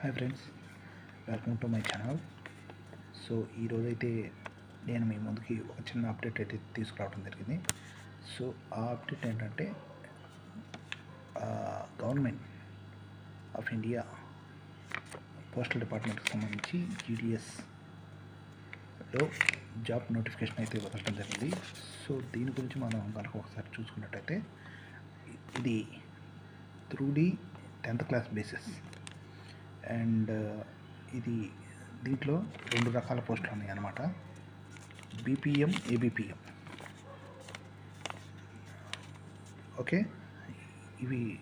Hi friends welcome to my channel so ఈరోజైతే నేను మీ ముందుకి ఒక చిన్న అప్డేట్ అయితే తీసుకురావడం జరిగింది. సో ఆ అప్డేట్ ఏంటంటే గవర్నమెంట్ ఆఫ్ ఇండియా పోస్టల్ డిపార్ట్మెంట్కి సంబంధించి జీడిఎస్లో జాబ్ నోటిఫికేషన్ అయితే వదలడం జరిగింది. సో దీని గురించి మనం కనుక ఒకసారి చూసుకున్నట్టయితే ఇది through the tenth class basis and ఇది దీంట్లో రెండు రకాల పోస్టులు ఉన్నాయి అన్నమాట. BPM ABPM. ఓకే? ఇవి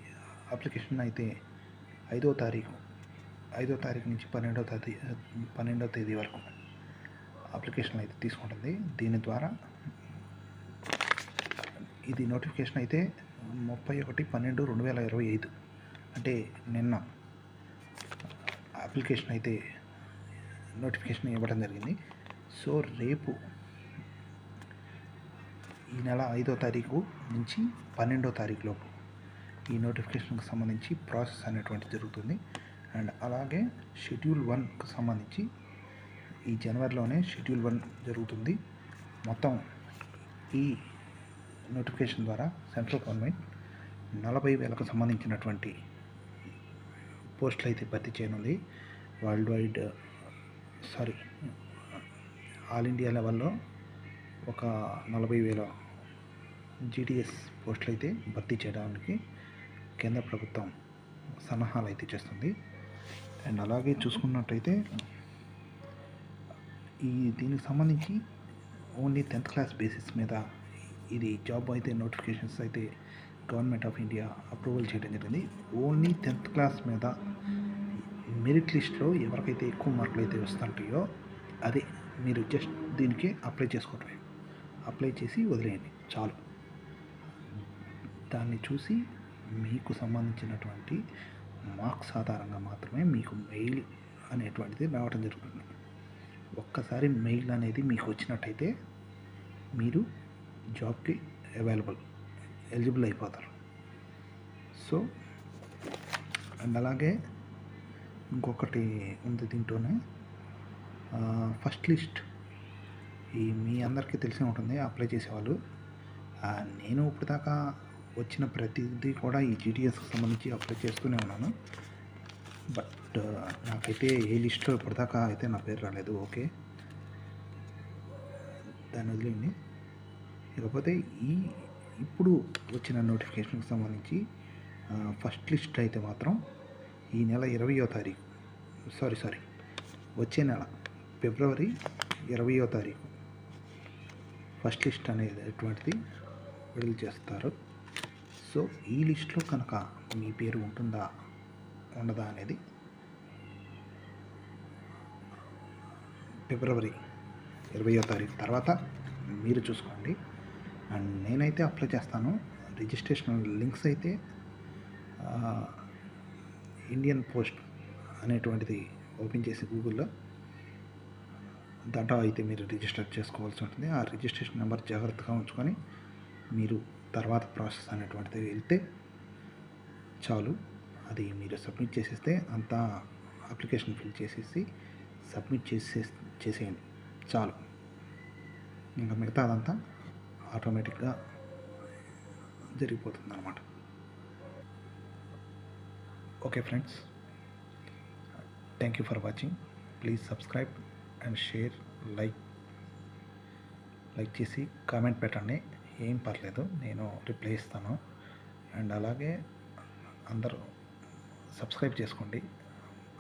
అప్లికేషన్ అయితే ఐదో తారీఖు ఐదో తారీఖు నుంచి పన్నెండో తేదీ పన్నెండో తేదీ వరకు అప్లికేషన్ అయితే తీసుకుంటుంది. దీని ద్వారా ఇది నోటిఫికేషన్ అయితే ముప్పై ఒకటి పన్నెండు రెండు వేల ఇరవై ఐదు అంటే నిన్న అప్లికేషన్ అయితే నోటిఫికేషన్ ఇవ్వడం జరిగింది. సో రేపు ఈ నెల ఐదో తారీఖు నుంచి పన్నెండో తారీఖు లోపు ఈ నోటిఫికేషన్కి సంబంధించి ప్రాసెస్ అనేటువంటి జరుగుతుంది. అండ్ అలాగే షెడ్యూల్ వన్కి సంబంధించి ఈ జనవరిలోనే షెడ్యూల్ వన్ జరుగుతుంది. మొత్తం ఈ నోటిఫికేషన్ ద్వారా సెంట్రల్ గవర్నమెంట్ నలభై వేలకు సంబంధించినటువంటి పోస్టులు అయితే భర్తీ చేయనుంది world wide sorry all India లెవెల్లో ఒక నలభై వేల జీడిఎస్ పోస్టులు అయితే భర్తీ చేయడానికి కేంద్ర ప్రభుత్వం సన్నాహాలు అయితే చేస్తుంది. అండ్ అలాగే చూసుకున్నట్టయితే ఈ దీనికి సంబంధించి ఓన్లీ టెన్త్ క్లాస్ బేసిస్ మీద ఇది జాబ్ అయితే నోటిఫికేషన్స్ అయితే గవర్నమెంట్ ఆఫ్ ఇండియా అప్రూవల్ చేయడం జరిగింది. ఓన్లీ టెన్త్ క్లాస్ మీద మెరిట్ లిస్ట్లో ఎవరికైతే ఎక్కువ మార్కులు అయితే వస్తుంటాయో అదే మీరు జస్ట్ దీనికి అప్లై చేసుకోవటమే. అప్లై చేసి వదిలేయండి. చాలు. దాన్ని చూసి మీకు సంబంధించినటువంటి మార్క్స్ ఆధారంగా మాత్రమే మీకు మెయిల్ అనేటువంటిది రావడం జరుగుతుంది. ఒక్కసారి మెయిల్ అనేది మీకు వచ్చినట్టయితే మీరు జాబ్కి అవైలబుల్ ఎలిజిబుల్ అయిపోతారు. సో అండ్ అలాగే ఇంకొకటి ఉంది దీంట్లోనే. ఫస్ట్ లిస్ట్ ఈ మీ అందరికీ తెలిసే ఉంటుంది అప్లై చేసేవాళ్ళు. నేను ఇప్పటిదాకా వచ్చిన ప్రతిదీ కూడా ఈ జీటీఎస్కి సంబంధించి అప్లై చేస్తూనే ఉన్నాను. బట్ నాకైతే ఏ లిస్ట్లో ఇప్పటిదాకా అయితే నా పేరు రాలేదు ఓకే. దాన్ని వదిలేయండి. ఇకపోతే ఈ ఇప్పుడు వచ్చిన నోటిఫికేషన్కి సంబంధించి ఫస్ట్ లిస్ట్ అయితే మాత్రం ఈ నెల ఇరవయో తారీఖు సారీ సారీ వచ్చే నెల ఫిబ్రవరి ఇరవయో తారీఖు ఫస్ట్ లిస్ట్ అనేది అటువంటిది విడుదల చేస్తారు. సో ఈ లిస్ట్లో కనుక మీ పేరు ఉంటుందా ఉండదా అనేది ఫిబ్రవరి ఇరవయో తారీఖు తర్వాత మీరు చూసుకోండి. అండ్ నేనైతే అప్లై చేస్తాను. రిజిస్ట్రేషన్ లింక్స్ అయితే ఇండియన్ పోస్ట్ అనేటువంటిది ఓపెన్ చేసి గూగుల్లో. దాంట్లో అయితే మీరు రిజిస్టర్ చేసుకోవాల్సి ఉంటుంది. ఆ రిజిస్ట్రేషన్ నెంబర్ జాగ్రత్తగా ఉంచుకొని మీరు తర్వాత ప్రాసెస్ అనేటువంటిది వెళ్తే చాలు. అది మీరు సబ్మిట్ చేసేస్తే అంతా అప్లికేషన్ ఫిల్ చేసేసి సబ్మిట్ చేసే చేసేయండి. చాలు. ఇంకా మిగతా అదంతా ఆటోమేటిక్గా జరిగిపోతుంది అనమాట okay friends thank you for watching please subscribe and share like like చేసి కామెంట్ పెట్టండి. ఏం పర్లేదు నేను రిప్లై ఇస్తాను. అండ్ అలాగే అందరూ సబ్స్క్రైబ్ చేసుకోండి.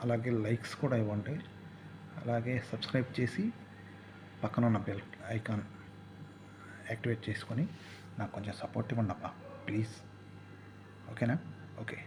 అలాగే లైక్స్ కూడా ఇవ్వండి. అలాగే సబ్స్క్రైబ్ చేసి పక్కన ఉన్న బెల్ ఐకాన్ యాక్టివేట్ చేసుకొని నాకు కొంచెం సపోర్ట్ ఇవ్వండి అబ్బా ప్లీజ్. ఓకేనా? ఓకే.